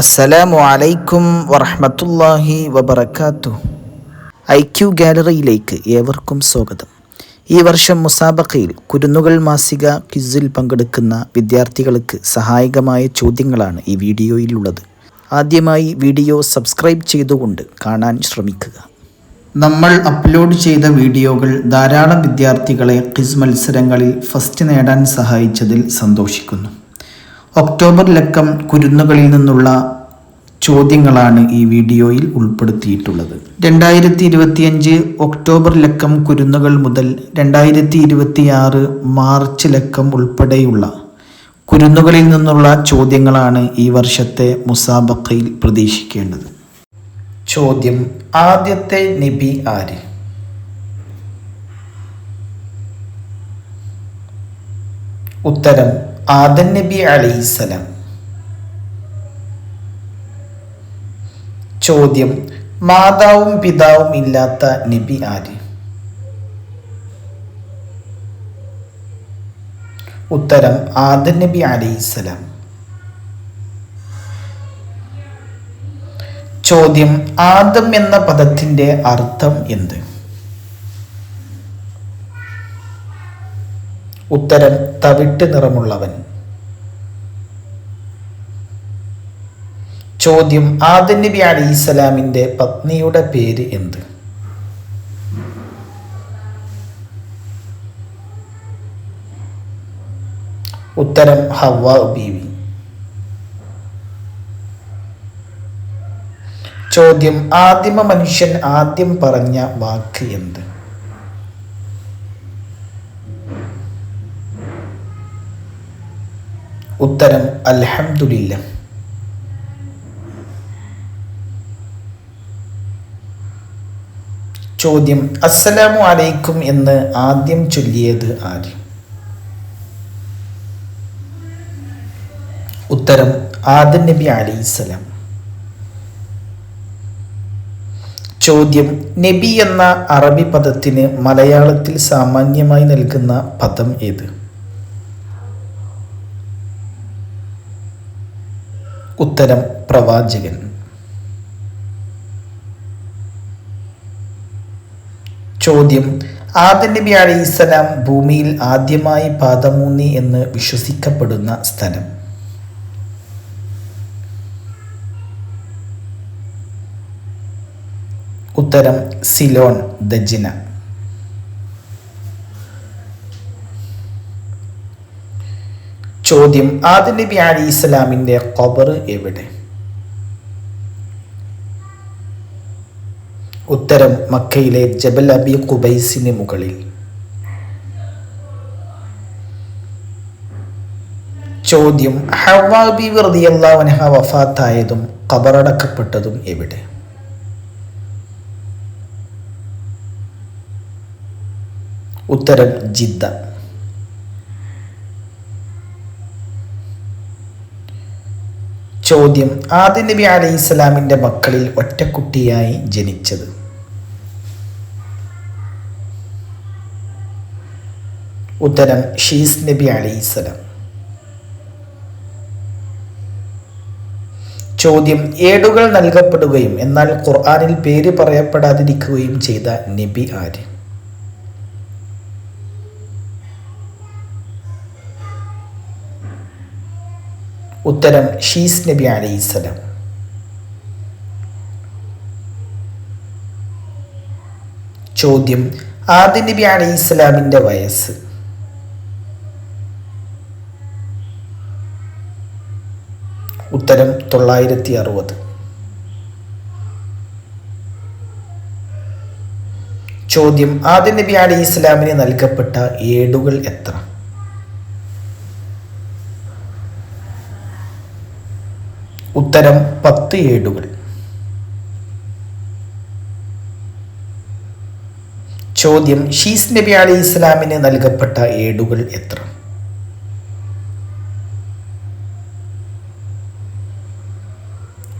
അസ്സലാമു അലൈക്കും വറഹമത്തല്ലാഹി വബർക്കാത്തു ഐ ക്യു ഗാലറിയിലേക്ക് ഏവർക്കും സ്വാഗതം. ഈ വർഷം മുസാബക്കയിൽ കുരുന്നുകൾ മാസിക ക്വിസിൽ പങ്കെടുക്കുന്ന വിദ്യാർത്ഥികൾക്ക് സഹായകമായ ചോദ്യങ്ങളാണ് ഈ വീഡിയോയിലുള്ളത്. ആദ്യമായി വീഡിയോ സബ്സ്ക്രൈബ് ചെയ്തുകൊണ്ട് കാണാൻ ശ്രമിക്കുക. നമ്മൾ അപ്ലോഡ് ചെയ്ത വീഡിയോകൾ ധാരാളം വിദ്യാർത്ഥികളെ ക്വിസ് മത്സരങ്ങളിൽ ഫസ്റ്റ് നേടാൻ സഹായിച്ചതിൽ സന്തോഷിക്കുന്നു. ഒക്ടോബർ ലക്കം കുരുന്നുകളിൽ നിന്നുള്ള ചോദ്യങ്ങളാണ് ഈ വീഡിയോയിൽ ഉൾപ്പെടുത്തിയിട്ടുള്ളത്. രണ്ടായിരത്തി ഇരുപത്തിയഞ്ച് ഒക്ടോബർ ലക്കം കുരുന്നുകൾ മുതൽ രണ്ടായിരത്തി ഇരുപത്തിയാറ് മാർച്ച് ലക്കം ഉൾപ്പെടെയുള്ള കുരുന്നുകളിൽ നിന്നുള്ള ചോദ്യങ്ങളാണ് ഈ വർഷത്തെ മുസാബക്കയിൽ പ്രതീക്ഷിക്കേണ്ടത്. ചോദ്യം ആദ്യത്തെ നബി ആര്? ഉത്തരം ആദൻ നബി അലൈസലാം ചോദ്യം മാതാവും പിതാവും ഇല്ലാത്ത നബി ആര്? ഉത്തരം ആദൻ നബി അലൈസലാം ചോദ്യം ആദം എന്ന പദത്തിന്റെ അർത്ഥം എന്ത്? ഉത്തരം തവിട്ട് നിറമുള്ളവൻ. ചോദ്യം ആദൻ നബി അലി ഇസ്ലാമിന്റെ പത്നിയുടെ പേര് എന്ത്? ഉത്തരം ഹവ ബീവി. ചോദ്യം ആദിമ മനുഷ്യൻ ആദ്യം പറഞ്ഞ വാക്ക് എന്ത്? ഉത്തരം അൽഹംദുലില്ല. ചോദ്യം അസ്സലാമു അലൈക്കും എന്ന് ആദ്യം ചൊല്ലിയത് ആര്? ഉത്തരം ആദം നബി അലൈസലാം ചോദ്യം നബി എന്ന അറബി പദത്തിന് മലയാളത്തിൽ സാമാന്യമായി നൽകുന്ന പദം ഏത്? ഉത്തരം പ്രവാചകൻ. ചോദ്യം ആദം നബി അലൈഹിസ്സലാം ഭൂമിയിൽ ആദ്യമായി പാദമൂന്നി എന്ന് വിശ്വസിക്കപ്പെടുന്ന സ്ഥലം. ഉത്തരം സിലോൺ ദജിന. ചോദ്യം ആദി നബി അലി ഇസ്ലാമിന്റെ ഖബർ എവിടെ? ഉത്തരം മക്കയിലെ ജബൽ അബി ഖുബൈസിന് മുകളിൽ. ചോദ്യം ഹവാബി റളിയല്ലാഹു വഫാത്തായതും ഖബറടക്കപ്പെട്ടതും എവിടെ? ഉത്തരം ജിദ്ദ. ചോദ്യം. ആദ്യ നബി അലൈഹി ഇസ്ലാമിന്റെ മക്കളിൽ ഒറ്റക്കുട്ടിയായി ജനിച്ചത്. ഉത്തരം ഷീസ് നബി അലൈഹി ഇസ്ലാം ചോദ്യം ഏടുകൾ നൽകപ്പെടുകയും എന്നാൽ ഖുർആാനിൽ പേര് പറയപ്പെടാതിരിക്കുകയും ചെയ്ത നബി ആര്? ഉത്തരം ഷീസ് നബി അലൈഹിസ്സലാം ചോദ്യം ആദി നബി അലൈഹിസ്സലാമിന്റെ വയസ്സ്. ഉത്തരം തൊള്ളായിരത്തി അറുപത് ചോദ്യം ആദ്യ നബി അലി ഇസ്ലാമിന് നൽകപ്പെട്ട ഏടുകൾ എത്ര? ഉത്തരം പത്ത് ഏടുകൾ. ചോദ്യം ഷീസ് നബി അലി ഇസ്ലാമിന് നൽകപ്പെട്ട ഏടുകൾ എത്ര?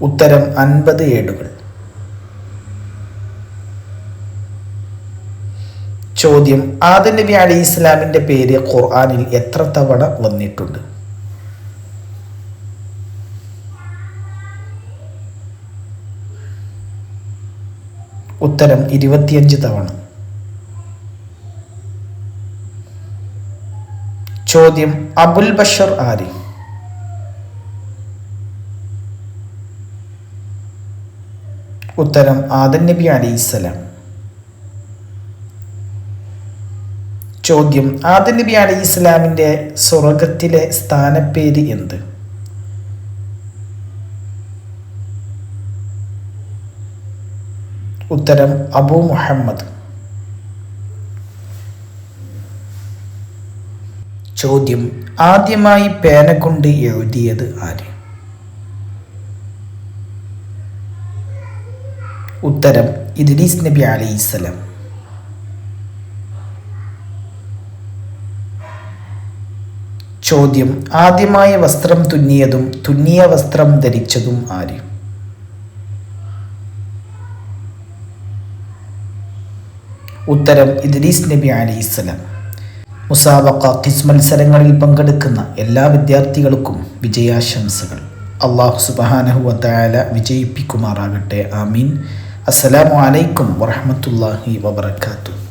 ഉത്തരം അൻപത് ഏടുകൾ. ചോദ്യം ആദ നബി അലി ഇസ്ലാമിന്റെ പേര് ഖുർആാനിൽ എത്ര തവണ വന്നിട്ടുണ്ട്? ഉത്തരം ഇരുപത്തിയഞ്ച് തവണ. ചോദ്യം അബുൽ ബഷർ ആര്? ഉത്തരം ആദൻ നബി അലൈഹിസ്സലാം ചോദ്യം ആദൻ നബി അലൈഹി ഇസ്ലാമിന്റെ സ്വർഗത്തിലെ സ്ഥാനപ്പേര് എന്ത്? ഉത്തരം അബു മുഹമ്മദ്. ചോദ്യം ആദ്യമായി പേന കൊണ്ട് എഴുതിയത് ആര്? ഉത്തരം ഇദ്രീസ് നബി അലൈസലം ചോദ്യം ആദ്യമായി വസ്ത്രം തുന്നിയതും തുന്നിയ വസ്ത്രം ധരിച്ചതും ആര്? ഉത്തരം ഇദ്രീസ് നബി അലൈഹിസ്സലാം മുസാബക്ക കിസ് മത്സരങ്ങളിൽ പങ്കെടുക്കുന്ന എല്ലാ വിദ്യാർത്ഥികൾക്കും വിജയാശംസകൾ. അള്ളാഹു സുബാനഹുവല വിജയിപ്പിക്കുമാറാകട്ടെ. ആമീൻ. അസ്സലാമു അലൈക്കും വറഹമത്തല്ലാഹി വബർക്കാത്തു